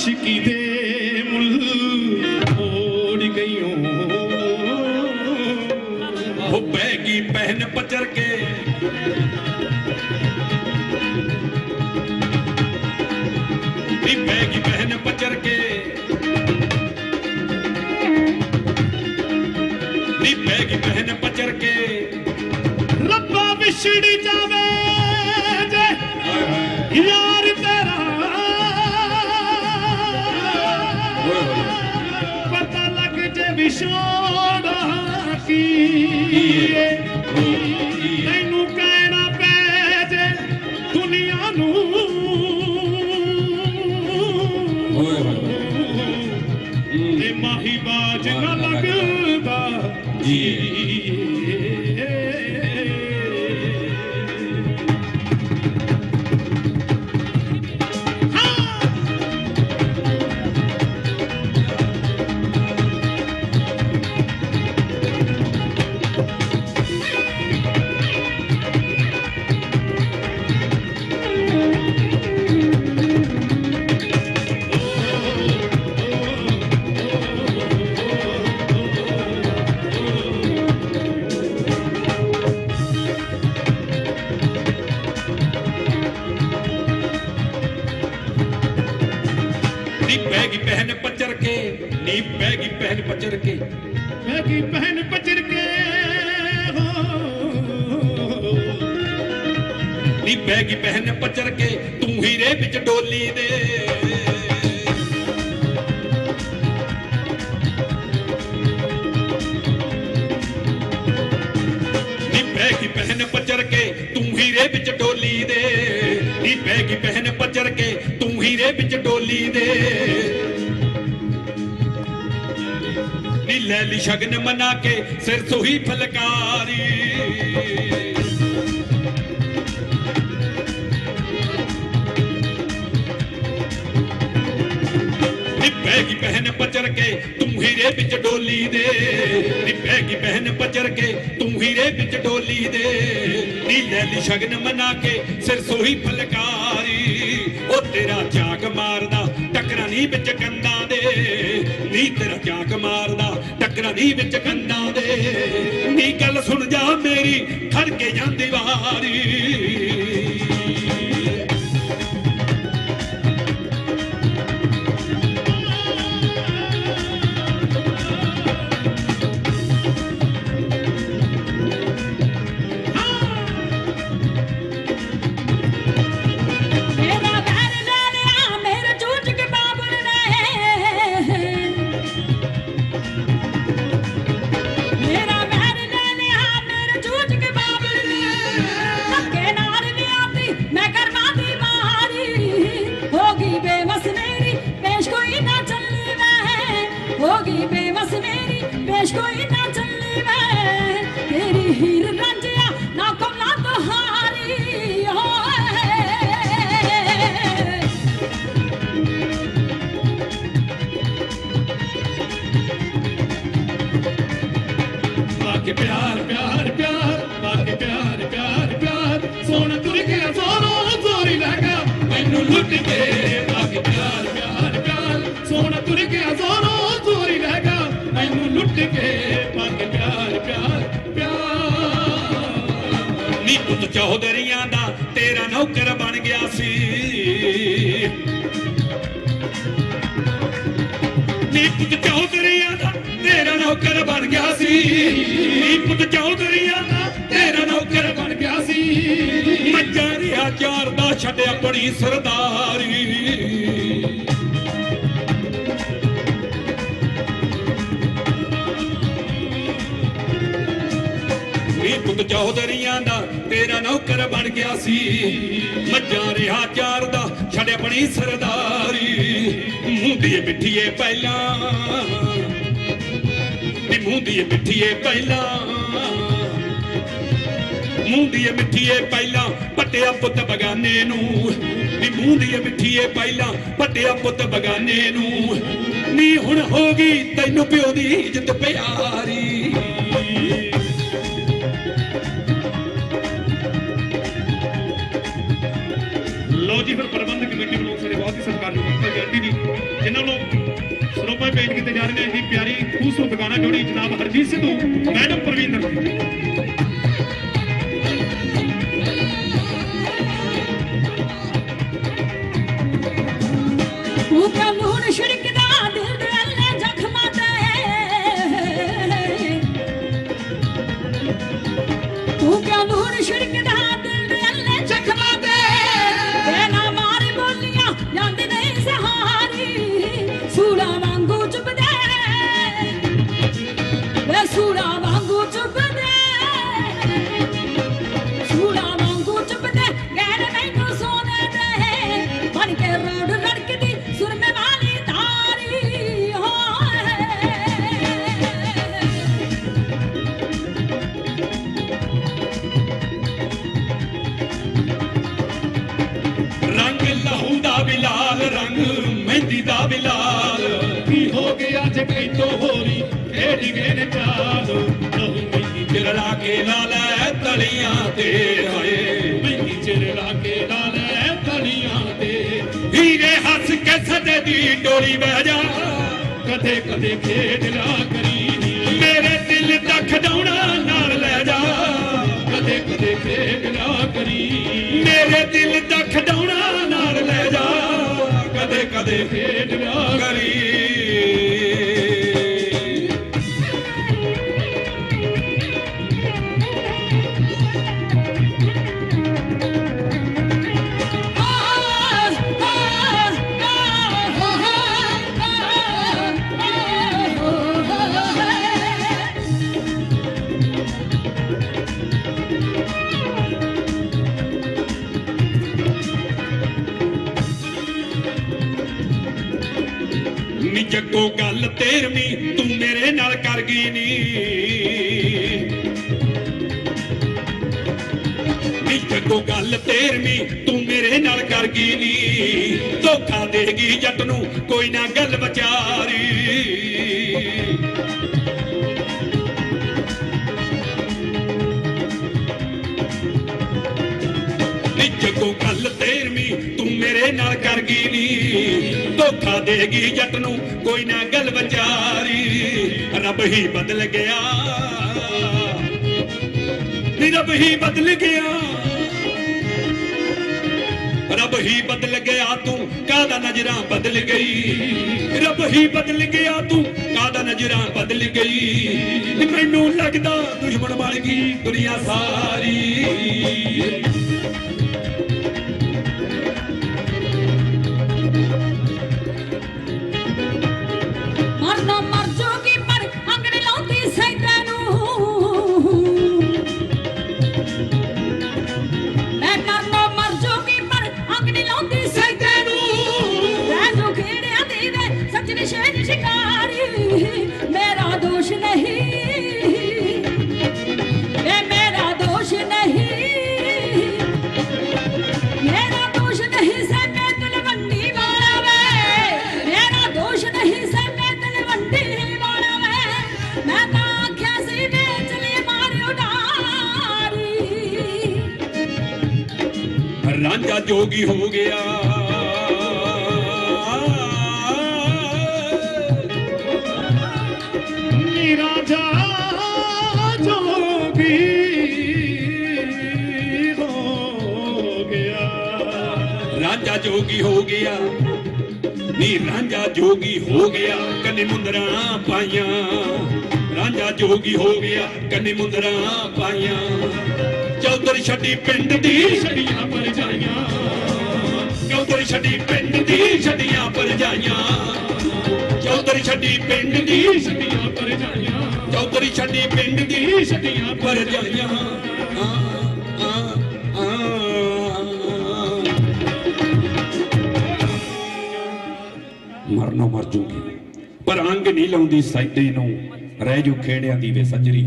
ਸ਼ਿਕੀ ਦੇ ਮੁੱਲ ਓੜ ਗਈਓ। ਉਹ ਬੈਗੀ ਪਹਿਨ ਪਚਰ ਕੇ। ਬੈਗੀ ਪਹਿਨ ਪਚਰ ਕੇ। ਨੀ ਬੈਗੀ ਪਹਿਨ ਪਚਰ ਕੇ। ਰੱਬਾ ਵਿਛੜ ਜਾਵੇ ਜੇ। ਯਾਰ ਜੇ ਵਿਛੋੜਾ ਕੀ ਏ। ਤੈਨੂੰ ਨੀ ਬੈਗੀ ਪਹਿਨ ਪਚਰ ਕੇ ਨੀ ਬੈਗੀ ਪਹਿਨ ਪਚਰ ਕੇ ਕੀ ਪਹਿਨ ਪਚਰ ਕੇ ਹੋ। ਨੀ ਬੈਗੀ ਪਹਿਨ ਪਚਰ ਕੇ ਤੂੰ ਹੀਰੇ ਵਿੱਚ ਡੋਲੀ ਦੇ। ਨੀ ਬੈਗੀ ਪਹਿਨ ਪਚਰ ਕੇ ਤੂੰ ਹੀਰੇ ਵਿੱਚ ਡੋਲੀ ਦੇ। ਨੀ ਬੈਗੀ ਪਹਿਨ ਪਚਰ ਕੇ ਤੂੰ ਹੀਰੇ ਵਿੱਚ ਡੋਲੀ ਦੇ। ਨੀ ਲੈ ਲਈ ਸ਼ਗਨ ਮਨਾ ਕੇ ਸਿਰ ਸੋਹੀ ਫਲਕਾਰੀ। ਨੀ ਬੈਗੀ ਪਹਿਨ ਪਚਰ ਕੇ ਤੂੰ ਹੀਰੇ ਵਿੱਚ ਡੋਲੀ ਦੇ ਨੀ ਬੈਗੀ ਪਹਿਨ ਪਚਰ ਕੇ, ਤੂੰ ਹੀਰੇ ਵਿੱਚ ਡੋਲੀ ਦੇ। ਨੀ ਲੈ ਲਈ ਸ਼ਗਨ ਮਨਾ ਕੇ ਸਿਰ ਸੋਹੀ ਫਲਕਾਰੀ, ਉਹ ਤੇਰਾ ਝਾਕ ਮਾਰਦਾ ਟੱਕਰਾਂ ਨਹੀਂ ਵਿੱਚ ਕੰਦਾਂ ਦੇ। ਨੀ ਤੇਰਾ ਝਾਕ ਮਾਰਦਾ ਟੱਕਰਾਂ ਨਹੀਂ ਵਿੱਚ ਕੰਦਾਂ ਦੇ। ਨੀ ਗੱਲ ਸੁਣ ਜਾ ਮੇਰੀ, ਖੜ ਕੇ ਜਾਂਦੀ ਵਾਰੀ ਗਈ ਬੇਵਸ ਮੇਰੀ ਪੇਸ਼ ਕੋਈ ਨਾ ਚੱਲੀ ਮੈਂ ਤੇਰੀ ਹੀਰ ਰਾਂਝਿਆ ਨਾ ਕਮਲਾ ਤੁਹਾਰੀ ਹੋਏ ਬਾਕੀ ਪਿਆਰ ਪਿਆਰ ਪਿਆਰ ਬਾਕੀ ਪਿਆਰ ਪਿਆਰ ਪਿਆਰ। ਸੋਹਣਾ ਤੁਰ ਗਿਆ, ਸੋਹਣਾ ਜ਼ੋਰੀ ਲੱਗਾ ਮੈਨੂੰ ਲੁੱਟ ਕੇ ਬਾਕੀ ਪਿਆਰ ਪਿਆਰ ਪਿਆਰ। ਸੋਹਣਾ ਤੁਰ ਗਿਆ, ਸੋਹਣਾ ਪੁੱਤ ਚੌਧਰੀਆਂ ਦਾ ਤੇਰਾ ਨੌਕਰ ਬਣ ਗਿਆ ਸੀ। ਨੀ ਪੁੱਤ ਚੌਧਰੀਆਂ ਦਾ ਤੇਰਾ ਨੌਕਰ ਬਣ ਗਿਆ ਸੀ। ਨੀ ਪੁੱਤ ਚੌਧਰੀਆਂ ਦਾ ਤੇਰਾ ਨੌਕਰ ਬਣ ਗਿਆ ਸੀ। ਮੱਝਾਂ ਰਿਹਾ ਚਾਰ ਦਾ ਛੱਡ ਆਪਣੀ ਸਰਦਾਰੀ। ਪੁੱਤ ਚੌਧਰੀਆਂ ਦਾ ਤੇਰਾ ਨੌਕਰ ਬਣ ਗਿਆ ਸੀ। ਮੱਝਾਂ ਰਿਆ ਚਾਰ ਦਾ, ਛੱਡ ਆਪਣੀ ਸਰਦਾਰੀ। ਮੁੰਦੀਏ ਮਿੱਠੀਏ ਪਹਿਲਾਂ। ਨੀ ਮੁੰਦੀਏ ਮਿੱਠੀਏ ਪਹਿਲਾਂ। ਮੁੰਦੀਏ ਮਿੱਠੀਏ ਪਹਿਲਾਂ, ਪੱਟਿਆ ਪੁੱਤ ਬਗਾਨੇ ਨੂੰ। ਨੀ ਮੁੰਦੀਏ ਮਿੱਠੀਏ ਪਹਿਲਾਂ, ਪੱਟਿਆ ਪੁੱਤ ਬਗਾਨੇ ਨੂੰ। ਨੀ ਹੁਣ ਹੋ ਗਈ ਤੈਨੂੰ ਪਿਓ ਦੀ ਇੱਜ਼ਤ ਪਿਆਰੀ। ਜੀ ਫਿਰ ਪ੍ਰਬੰਧਕ ਕਮੇਟੀ ਵੱਲੋਂ ਸਾਡੇ ਬਹੁਤ ਹੀ ਸਤਿਕਾਰਯੋਗ ਅੰਕਲ ਜੀ ਆਂਟੀ ਜੀ ਇਹਨਾਂ ਨੂੰ ਸਰੋਪਾ ਪੇਸ਼ ਕੀਤੇ ਜਾ ਰਹੇ ਨੇ। ਇੰਨੀ ਪਿਆਰੀ, ਖੂਬਸੂਰਤ ਗਾਣਾ ਜੋੜੀ ਜਨਾਬ ਹਰਜੀਤ ਸਿੱਧੂ ਮੈਡਮ ਪ੍ਰਵਿੰਦਰ ਜੀ ਕੇ ਰੋੜ ਲੜਕਦੀ ਸੁਰਮੇ ਵਾਲੀ ਤਾਰੀ, ਹੋਏ। ਰੰਗ ਲਹੂ ਦਾ ਵੀ ਲਾਲ ਰੰਗ ਮਹਿੰਦੀ ਦਾ ਵੀ ਲਾਲ ਕੀ ਹੋ ਗਿਆ ਜੇ ਕੈਤੋ ਹੋਰੀ ਖੇਡ ਗਏ ਚਾਲ? ਲਹੂ ਮਹਿੰਦੀ ਚਿਰੜਾ ਕੇ ਲਾ ਲੈ ਤਲੀਆਂ ਤੇ। ਕੇ ਸਦੇ ਦੀ ਡੋਲੀ ਬਹਿ ਜਾ ਕਦੇ ਕਦੇ ਖੇਡ ਲਾ ਨੀ ਗੱਲ ਤੇਰਵੀਂ, ਤੂੰ ਮੇਰੇ ਨਾਲ ਕਰ ਗਈ ਨੀ। ਨੀ ਜੱਗੋ ਗੱਲ ਤੇਰਵੀਂ, ਤੂੰ ਮੇਰੇ ਨਾਲ ਕਰ ਗਈ ਨੀ। ਧੋਖਾ ਦੇਗੀ ਜੱਟ ਨੂੰ, ਕੋਈ ਨਾ ਗੱਲ ਵਿਚਾਰੀ। ਧੋਖਾ ਦੇਗੀ ਜੱਟ ਨੂੰ, ਕੋਈ ਨਾ ਗੱਲ ਵਿਚਾਰੀ, ਰੱਬ ਹੀ ਬਦਲ ਗਿਆ। ਨੀ ਰੱਬ ਹੀ ਬਦਲ ਗਿਆ। ਰੱਬ ਹੀ ਬਦਲ ਗਿਆ ਤੂੰ, ਕਾਹਦਾ ਨਜ਼ਰਾਂ ਬਦਲ ਗਈ? ਰੱਬ ਹੀ ਬਦਲ ਗਿਆ ਤੂੰ, ਕਾਹਦਾ ਨਜ਼ਰਾਂ ਬਦਲ ਗਈ? ਮੈਨੂੰ ਲੱਗਦਾ ਦੁਸ਼ਮਣ ਬਣ ਗਈ ਦੁਨੀਆ ਸਾਰੀ। ਜੋਗੀ ਹੋ ਗਿਆ। ਨੀ ਰਾਜਾ ਜੋਗੀ ਹੋ ਗਿਆ। ਰਾਂਝਾ ਜੋਗੀ ਹੋ ਗਿਆ। ਨੀ ਰਾਂਝਾ ਜੋਗੀ ਹੋ ਗਿਆ ਕੰਨੀ ਮੁੰਦਰਾਂ ਪਾਈਆਂ। ਰਾਂਝਾ ਜੋਗੀ ਹੋ ਗਿਆ ਕੰਨੀ ਮੁੰਦਰਾਂ ਪਾਈਆਂ। ਚੌਧਰ ਛੱਡੀ ਪਿੰਡ ਦੀ ਛੜੀਆਂ ਪਰ ਜਾਈਆਂ ਛੱਡੀ ਪਿੰਡ ਦੀ ਛੱਡੀਆਂ ਪਰ ਜਾਈਆਂ ਚੌਧਰ ਛੱਡੀ ਪਿੰਡ ਦੀ ਛੜੀਆਂ ਪਰ ਚੌਧਰੀ ਛੱਡੀ ਪਿੰਡ ਦੀ ਛੜੀਆਂ ਪਰ ਮਰਨੋਂ ਮਰ ਜੂਗੀ, ਪਰ ਅੰਗ ਨਹੀਂ ਲਾਉਂਦੀ ਸੈਦੇ ਨੂੰ। ਰਹਿ ਜੂ ਖੇੜਿਆਂ ਦੀ ਵੇ ਸੱਜਰੀ।